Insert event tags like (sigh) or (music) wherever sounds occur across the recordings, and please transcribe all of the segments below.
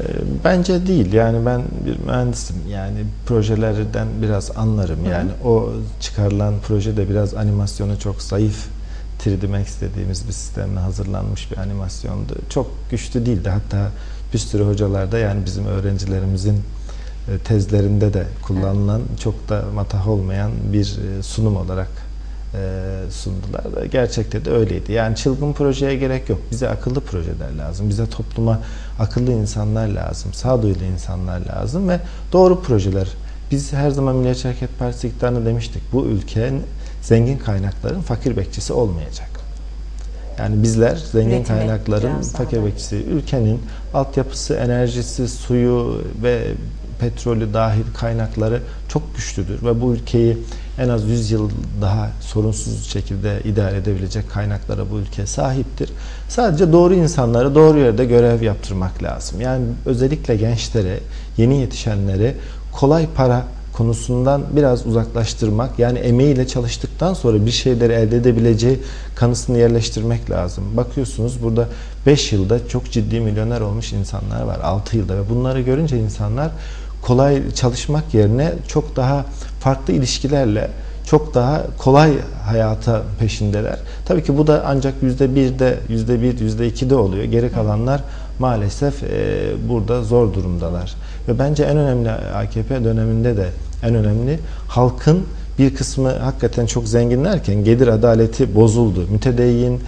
Ee, Bence değil. Yani ben bir mühendisim. Yani projelerden biraz anlarım. Hı. Yani o çıkarılan proje de biraz animasyonu çok zayıf. 3D Max dediğimiz bir sistemle hazırlanmış bir animasyondu. Çok güçlü değildi. Hatta bir sürü hocalarda yani bizim öğrencilerimizin e, tezlerinde de kullanılan çok da matah olmayan bir e, sunum olarak sundular. Ve Gerçekte de öyleydi. Yani çılgın projeye gerek yok. Bize akıllı projeler lazım. Bize topluma akıllı insanlar lazım. Sağduyulu insanlar lazım ve doğru projeler. Biz her zaman Milliyetçi Hareket Partisi iktidarında demiştik. Bu ülkenin zengin kaynakların fakir bekçisi olmayacak. Yani bizler zengin Üretimi kaynakların fakir bekçisi, ülkenin altyapısı, enerjisi, suyu ve petrolü dahil kaynakları çok güçlüdür ve bu ülkeyi en az 100 yıl daha sorunsuz şekilde idare edebilecek kaynaklara bu ülke sahiptir. Sadece doğru insanları doğru yerde görev yaptırmak lazım. Yani özellikle gençlere, yeni yetişenlere kolay para konusundan biraz uzaklaştırmak yani emeğiyle çalıştıktan sonra bir şeyleri elde edebileceği kanısını yerleştirmek lazım. Bakıyorsunuz burada 5 yılda çok ciddi milyoner olmuş insanlar var 6 yılda ve bunları görünce insanlar kolay çalışmak yerine çok daha farklı ilişkilerle çok daha kolay hayata peşindeler. Tabii ki bu da ancak yüzde birde, yüzde bir, yüzde ikide oluyor. Geri kalanlar maalesef e, burada zor durumdalar. Ve bence en önemli AKP döneminde de en önemli halkın bir kısmı hakikaten çok zenginlerken gelir adaleti bozuldu. Mütedeyyin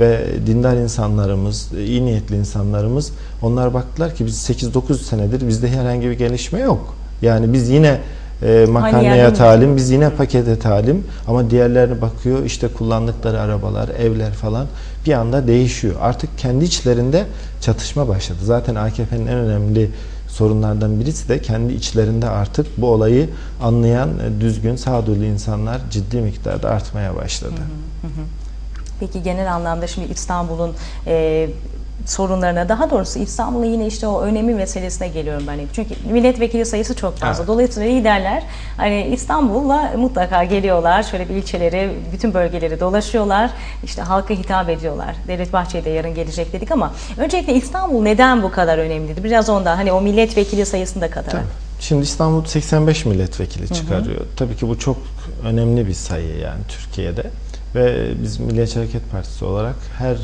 ve dindar insanlarımız, iyi niyetli insanlarımız onlar baktılar ki biz 8-9 senedir bizde herhangi bir gelişme yok. Yani biz yine e, makarnaya talim, biz yine pakete talim ama diğerlerine bakıyor işte kullandıkları arabalar, evler falan bir anda değişiyor. Artık kendi içlerinde çatışma başladı. Zaten AKP'nin en önemli sorunlardan birisi de kendi içlerinde artık bu olayı anlayan e, düzgün, sağduyulu insanlar ciddi miktarda artmaya başladı. Peki genel anlamda şimdi İstanbul'un e, sorunlarına daha doğrusu İstanbul'un yine işte o önemi meselesine geliyorum ben hep. Çünkü milletvekili sayısı çok fazla. Evet. Dolayısıyla liderler hani İstanbul'a mutlaka geliyorlar. Şöyle bir ilçeleri, bütün bölgeleri dolaşıyorlar. İşte halka hitap ediyorlar. Devlet Bahçeli de yarın gelecek dedik ama öncelikle İstanbul neden bu kadar önemlidir? Biraz ondan hani o milletvekili sayısında katarak. Tabii. Şimdi İstanbul 85 milletvekili çıkarıyor. Tabii ki bu çok önemli bir sayı yani Türkiye'de. Ve biz Milliyetçi Hareket Partisi olarak her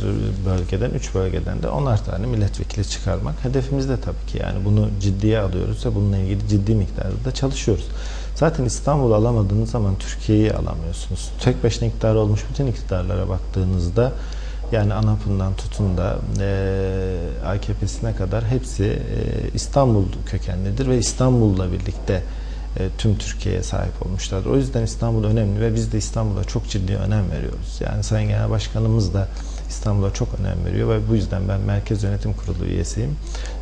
bölgeden, 3 bölgeden de 10'ar tane milletvekili çıkarmak hedefimiz de tabii ki. Yani bunu ciddiye alıyoruz ve bununla ilgili ciddi miktarda da çalışıyoruz. Zaten İstanbul'u alamadığınız zaman Türkiye'yi alamıyorsunuz. Tek başına iktidar olmuş bütün iktidarlara baktığınızda yani ANAP'ından tutun da e, AKP'sine kadar hepsi e, İstanbul kökenlidir ve İstanbul'la birlikte tüm Türkiye'ye sahip olmuşlardır. O yüzden İstanbul önemli ve biz de İstanbul'a çok ciddi önem veriyoruz. Yani Sayın Genel Başkanımız da İstanbul'a çok önem veriyor ve bu yüzden ben Merkez Yönetim Kurulu üyesiyim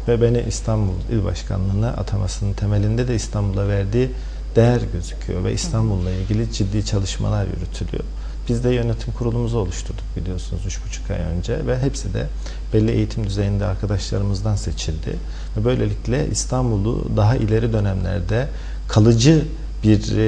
ve beni İstanbul İl Başkanlığı'na atamasının temelinde de İstanbul'a verdiği değer gözüküyor ve İstanbul'la ilgili ciddi çalışmalar yürütülüyor. Biz de yönetim kurulumuzu oluşturduk biliyorsunuz 3,5 ay önce ve hepsi de belli eğitim düzeyinde arkadaşlarımızdan seçildi. Ve böylelikle İstanbul'u daha ileri dönemlerde kalıcı bir e,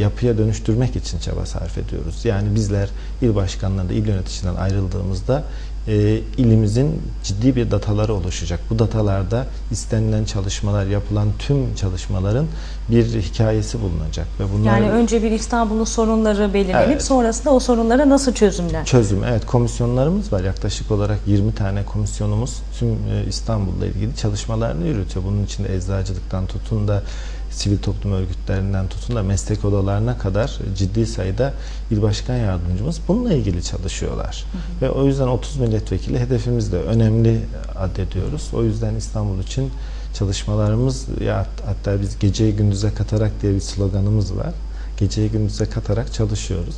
yapıya dönüştürmek için çaba sarf ediyoruz. Yani bizler il başkanlarında, il yöneticisinden ayrıldığımızda e, ilimizin ciddi bir dataları oluşacak. Bu datalarda istenilen çalışmalar, yapılan tüm çalışmaların bir hikayesi bulunacak ve bunlar Yani önce bir İstanbul'un sorunları belirlenip Evet. sonrasında o sorunlara nasıl çözümler? çözüm. Evet komisyonlarımız var. Yaklaşık olarak 20 tane komisyonumuz tüm e, İstanbul'la ilgili çalışmalarını yürütüyor. Bunun içinde eczacılıktan tutun da sivil toplum örgütlerinden tutun da meslek odalarına kadar ciddi sayıda il başkan yardımcımız bununla ilgili çalışıyorlar. Ve o yüzden 30 milletvekili hedefimiz de önemli addediyoruz. O yüzden İstanbul için çalışmalarımız ya hatta biz geceyi gündüze katarak diye bir sloganımız var. Geceyi gündüze katarak çalışıyoruz.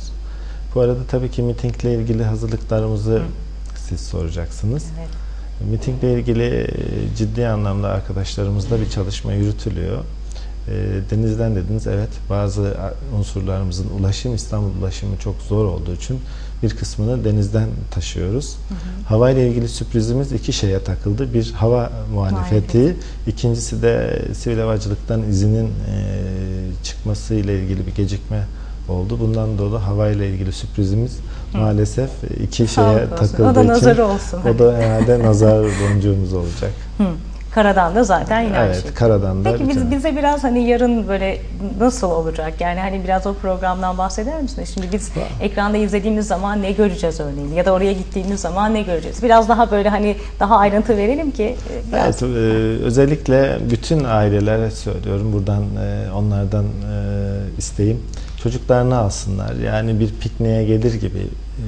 Bu arada tabii ki mitingle ilgili hazırlıklarımızı siz soracaksınız. Evet. Mitingle ilgili e, ciddi anlamda arkadaşlarımızla bir çalışma yürütülüyor. E, Denizden dediniz evet bazı unsurlarımızın ulaşım İstanbul ulaşımı çok zor olduğu için bir kısmını denizden taşıyoruz. Hava ile ilgili sürprizimiz iki şeye takıldı. Bir hava muhalefeti, ikincisi de sivil havacılıktan izinin e, çıkması ile ilgili bir gecikme oldu. Bundan dolayı hava ile ilgili sürprizimiz maalesef iki şeye Sağlık olsun. takıldığı O da için nazarı olsun. o da herhalde nazar boncuğumuz olacak. Hı. Karadan da zaten yine aynı Evet, şey. karadan da Peki biz, bize biraz hani yarın böyle nasıl olacak? Yani hani biraz o programdan bahseder misiniz? Şimdi biz ekranda izlediğimiz zaman ne göreceğiz örneğin? Ya da oraya gittiğimiz zaman ne göreceğiz? Biraz daha böyle hani daha ayrıntı verelim ki e, biraz Evet, e, özellikle bütün ailelere söylüyorum buradan e, onlardan e, isteğim çocuklarını alsınlar. Yani bir pikniğe gelir gibi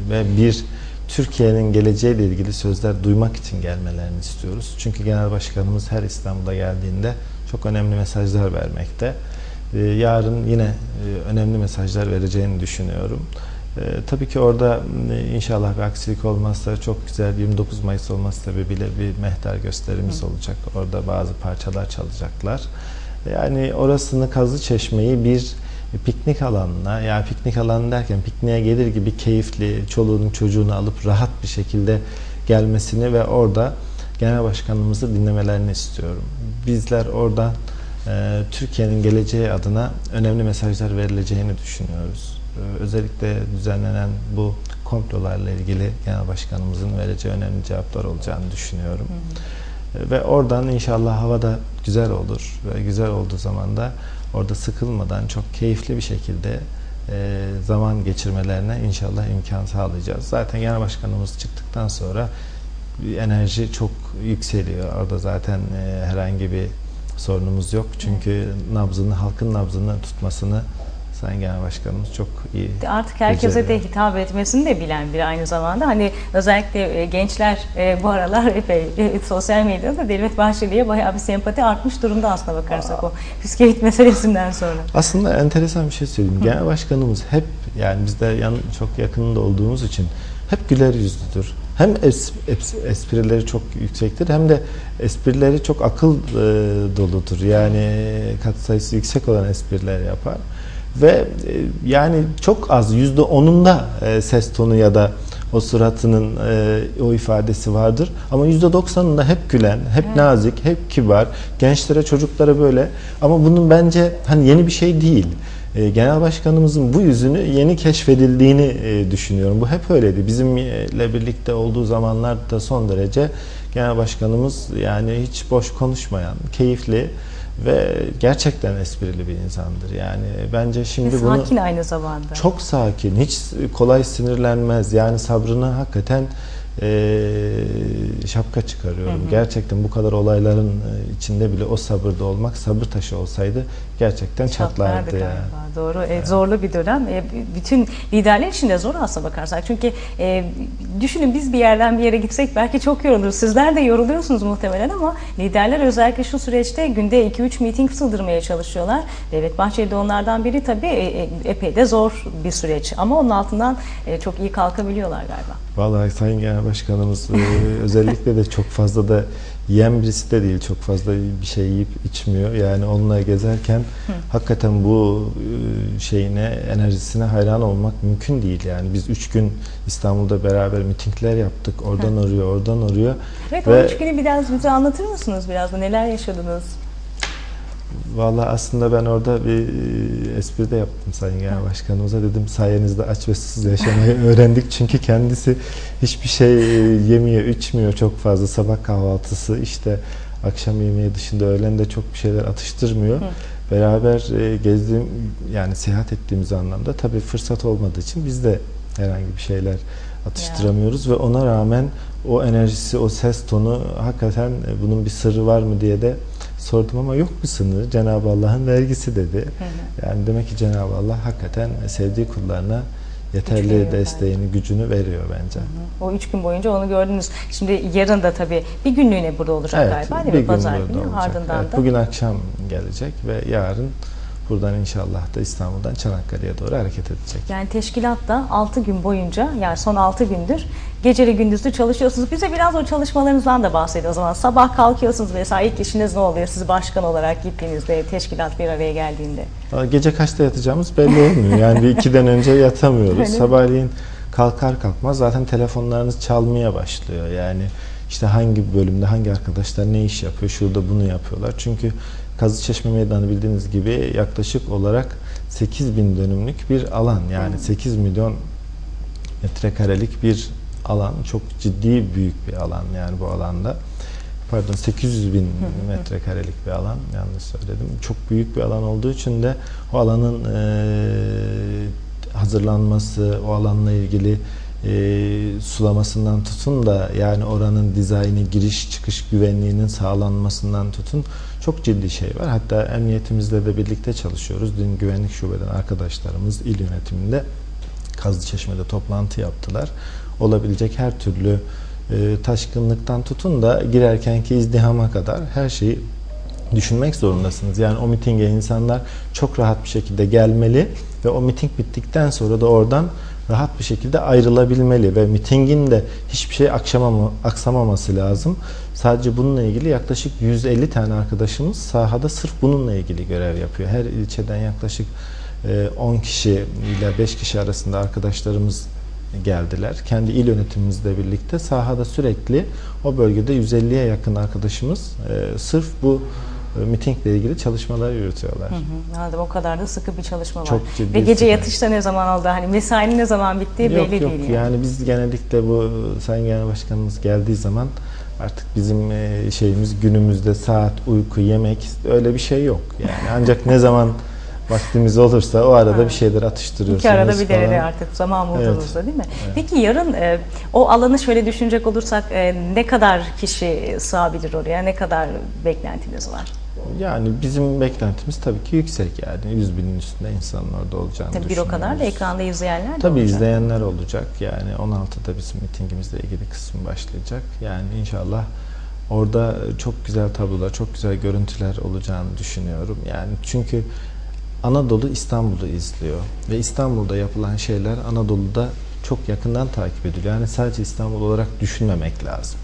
ve bir Türkiye'nin geleceğiyle ilgili sözler duymak için gelmelerini istiyoruz. Çünkü Genel Başkanımız her İstanbul'a geldiğinde çok önemli mesajlar vermekte. E, Yarın yine e, önemli mesajlar vereceğini düşünüyorum. E, tabii ki orada e, inşallah bir aksilik olmazsa çok güzel 29 Mayıs olması sebebiyle bir mehter gösterimiz olacak. Orada bazı parçalar çalacaklar. Yani orasını Kazlı Çeşme'yi bir piknik alanına, yani piknik alanı derken pikniğe gelir gibi keyifli, çoluğunu çocuğunu alıp rahat bir şekilde gelmesini ve orada Genel Başkanımızı dinlemelerini istiyorum. Bizler orada e, Türkiye'nin geleceği adına önemli mesajlar verileceğini düşünüyoruz. E, özellikle düzenlenen bu komplolarla ilgili Genel Başkanımızın vereceği önemli cevaplar olacağını düşünüyorum. E, Ve oradan inşallah havada güzel olur ve güzel olduğu zaman da orada sıkılmadan çok keyifli bir şekilde e, zaman geçirmelerine inşallah imkan sağlayacağız. Zaten Genel Başkanımız çıktıktan sonra bir enerji çok yükseliyor. Orada zaten e, herhangi bir sorunumuz yok. Çünkü nabzını, halkın nabzını tutmasını Sayın Genel Başkanımız çok iyi artık herkese de beceriyor. hitap etmesini de bilen bir aynı zamanda. Hani özellikle e, gençler e, bu aralar epey e, sosyal medyada Devlet Bahçeli'ye bayağı bir sempati artmış durumda aslına bakarsak o bisküvit (laughs) meselesinden sonra. Aslında enteresan bir şey söyleyeyim. Genel başkanımız hep yani biz de yan, çok yakınında olduğumuz için hep güler yüzlüdür. Hem es, es- esprileri çok yüksektir hem de esprileri çok akıl e, doludur. Yani katsayısı yüksek olan espriler yapar. Ve e, yani çok az yüzde onunda e, ses tonu ya da o suratının e, o ifadesi vardır. Ama yüzde doksanında hep gülen, hep nazik, hep kibar. Gençlere, çocuklara böyle. Ama bunun bence hani yeni bir şey değil. E, Genel Başkanımızın bu yüzünü yeni keşfedildiğini e, düşünüyorum. Bu hep öyleydi. Bizimle birlikte olduğu zamanlarda son derece Genel Başkanımız yani hiç boş konuşmayan, keyifli ve gerçekten esprili bir insandır. Yani bence Ve şimdi bunu sakin aynı zamanda. çok sakin, hiç kolay sinirlenmez. Yani sabrını hakikaten eee, şapka çıkarıyorum. Gerçekten bu kadar olayların e, içinde bile o sabırda olmak sabır taşı olsaydı gerçekten Çatlardı çatlardı yani. Doğru. E, zorlu bir dönem. E, bütün liderler için de zor aslına bakarsak. Çünkü e, düşünün biz bir yerden bir yere gitsek belki çok yoruluruz. Sizler de yoruluyorsunuz muhtemelen ama liderler özellikle şu süreçte günde 2-3 meeting sığdırmaya çalışıyorlar. Devlet Bahçeli de onlardan biri tabii e, e, epey de zor bir süreç. Ama onun altından e, çok iyi kalkabiliyorlar galiba. Vallahi Sayın Genel Başkanımız e, özellikle de çok fazla da yiyen birisi de değil. Çok fazla bir şey yiyip içmiyor. Yani onunla gezerken hakikaten bu e, şeyine, enerjisine hayran olmak mümkün değil. Yani biz üç gün İstanbul'da beraber mitingler yaptık. Oradan oraya, oradan oraya. Evet Ve- 13 günü biraz bize anlatır mısınız biraz da neler yaşadınız? Vallahi aslında ben orada bir e, espri de yaptım Sayın Genel Başkanımıza. Dedim sayenizde aç ve susuz yaşamayı (laughs) öğrendik. Çünkü kendisi hiçbir şey e, yemiyor, içmiyor çok fazla. Sabah kahvaltısı işte akşam yemeği dışında öğlen de çok bir şeyler atıştırmıyor. Beraber e, gezdiğim yani seyahat ettiğimiz anlamda tabii fırsat olmadığı için biz de herhangi bir şeyler atıştıramıyoruz ve ona rağmen o enerjisi, o ses tonu hakikaten bunun bir sırrı var mı diye de sordum ama yok bir sınır. Cenab-ı Allah'ın vergisi dedi. Yani demek ki Cenab-ı Allah hakikaten sevdiği kullarına yeterli veriyor desteğini, gücünü veriyor bence. O üç gün boyunca onu gördünüz. Şimdi yarın da tabii bir günlüğüne burada olacak galiba değil mi? Pazar günü olacak. ardından Evet, da. Bugün akşam gelecek ve yarın buradan inşallah da İstanbul'dan Çanakkale'ye doğru hareket edecek. Yani teşkilatta 6 gün boyunca yani son 6 gündür geceli gündüzlü çalışıyorsunuz. Bize biraz o çalışmalarınızdan da bahsedin o zaman. Sabah kalkıyorsunuz mesela ilk işiniz ne oluyor? Siz başkan olarak gittiğinizde teşkilat bir araya geldiğinde. Gece kaçta yatacağımız belli olmuyor. Yani bir ikiden önce yatamıyoruz. Öyle? Sabahleyin kalkar kalkmaz zaten telefonlarınız çalmaya başlıyor. Yani işte hangi bölümde hangi arkadaşlar ne iş yapıyor, şurada bunu yapıyorlar. Çünkü Kazıçeşme Meydanı bildiğiniz gibi yaklaşık olarak 8 bin dönümlük bir alan. Yani 8 milyon metrekarelik bir alan. Çok ciddi büyük bir alan yani bu alanda. pardon 800 bin metrekarelik bir alan yanlış söyledim. Çok büyük bir alan olduğu için de o alanın e, hazırlanması, o alanla ilgili e, sulamasından tutun da yani oranın dizaynı, giriş çıkış güvenliğinin sağlanmasından tutun çok ciddi şey var. Hatta emniyetimizle de birlikte çalışıyoruz. Dün güvenlik şubeden arkadaşlarımız il yönetiminde Kazlıçeşme'de toplantı yaptılar. Olabilecek her türlü e, taşkınlıktan tutun da girerkenki izdihama kadar her şeyi düşünmek zorundasınız. Yani o mitinge insanlar çok rahat bir şekilde gelmeli ve o miting bittikten sonra da oradan rahat bir şekilde ayrılabilmeli ve mitingin de hiçbir şey akşamama, aksamaması lazım. Sadece bununla ilgili yaklaşık 150 tane arkadaşımız sahada sırf bununla ilgili görev yapıyor. Her ilçeden yaklaşık e, 10 kişi ile 5 kişi arasında arkadaşlarımız geldiler. Kendi il yönetimimizle birlikte sahada sürekli o bölgede 150'ye yakın arkadaşımız e, sırf bu e, mitingle ilgili çalışmalar yürütüyorlar. Hı hı, Anladım. O kadar da sıkı bir çalışma var. Çok ciddi Ve gece yatışta ne zaman oldu? Hani mesainin ne zaman bittiği Yok belli yok değil. yani biz genellikle bu Sayın Genel Başkanımız geldiği zaman artık bizim e, şeyimiz günümüzde saat, uyku, yemek öyle bir şey yok. Yani ancak ne zaman vaktimiz olursa o arada Evet. bir şeyler atıştırıyorsunuz İki arada bir derede artık zaman Evet. bulduğunuzda değil mi? Peki yarın e, o alanı şöyle düşünecek olursak e, ne kadar kişi sığabilir oraya? Ne kadar beklentiniz var? Yani bizim beklentimiz tabii ki yüksek yani 100 binin üstünde insanın orada olacağını Tabii bir o kadar da düşünüyoruz. ekranda izleyenler de Tabii olacak. izleyenler olacak. Yani 16'da bizim mitingimizle ilgili kısım başlayacak. Yani inşallah orada çok güzel tablolar, çok güzel görüntüler olacağını düşünüyorum. Yani çünkü Anadolu İstanbul'u izliyor ve İstanbul'da yapılan şeyler Anadolu'da çok yakından takip ediliyor. Yani sadece İstanbul olarak düşünmemek lazım.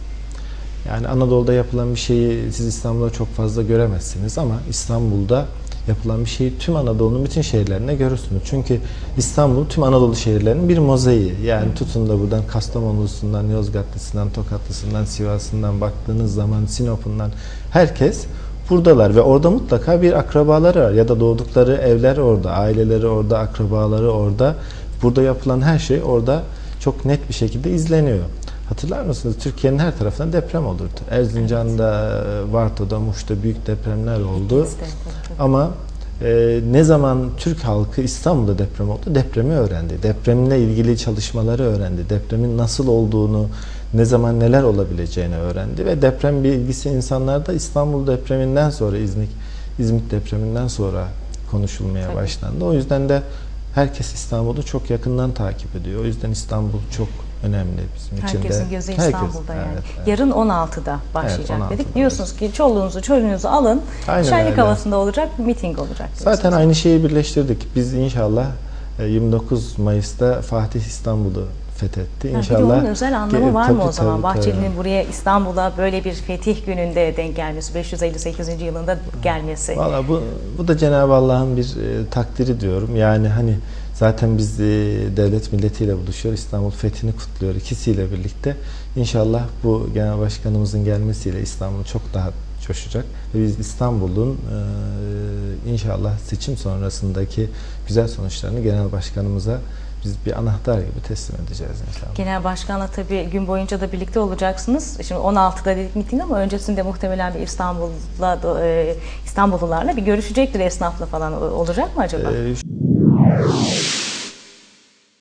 Yani Anadolu'da yapılan bir şeyi siz İstanbul'da çok fazla göremezsiniz ama İstanbul'da yapılan bir şeyi tüm Anadolu'nun bütün şehirlerine görürsünüz. Çünkü İstanbul tüm Anadolu şehirlerinin bir mozaiği. Yani tutun da buradan Kastamonu'sundan, Yozgatlısından, Tokatlısından, Sivas'ından baktığınız zaman Sinop'undan herkes buradalar ve orada mutlaka bir akrabaları var ya da doğdukları evler orada, aileleri orada, akrabaları orada. Burada yapılan her şey orada çok net bir şekilde izleniyor. Hatırlar mısınız? Türkiye'nin her tarafından deprem olurdu. Erzincan'da, Varto'da, Muş'ta büyük depremler oldu. Ama e, ne zaman Türk halkı İstanbul'da deprem oldu, depremi öğrendi. Depremle ilgili çalışmaları öğrendi. Depremin nasıl olduğunu, ne zaman neler olabileceğini öğrendi ve deprem bilgisi insanlarda İstanbul depreminden sonra İzmit İzmit depreminden sonra konuşulmaya Tabii. başlandı. O yüzden de herkes İstanbul'u çok yakından takip ediyor. O yüzden İstanbul çok önemli bizim için de. Herkesin gözü Herkes- İstanbul'da yani. evet, evet. Yarın 16'da başlayacak Evet, 16'da dedik. Diyorsunuz ki çoluğunuzu çocuğunuzu alın. Aynen şenlik öyle. havasında olacak bir miting olacak. Zaten diyorsunuz. aynı şeyi birleştirdik. Biz inşallah e, 29 Mayıs'ta Fatih İstanbul'u fethetti. Ha, bir de İnşallah. onun özel anlamı Ge- var mı tabii, o zaman? tabii, Bahçeli'nin tabii. buraya İstanbul'a böyle bir fetih gününde denk gelmesi, 558. yılında gelmesi. Valla bu, bu da Cenab-ı Allah'ın bir e, takdiri diyorum. Yani hani zaten biz e, devlet milletiyle buluşuyor. İstanbul fethini kutluyor ikisiyle birlikte. İnşallah bu genel başkanımızın gelmesiyle İstanbul çok daha coşacak. Ve biz İstanbul'un e, inşallah seçim sonrasındaki güzel sonuçlarını genel başkanımıza biz bir anahtar gibi teslim edeceğiz inşallah. Genel Başkan'la tabii gün boyunca da birlikte olacaksınız. Şimdi 16'da dedik miting ama öncesinde muhtemelen bir İstanbul'la e, İstanbullularla bir görüşecektir esnafla falan olacak mı acaba? Ee, Thank you.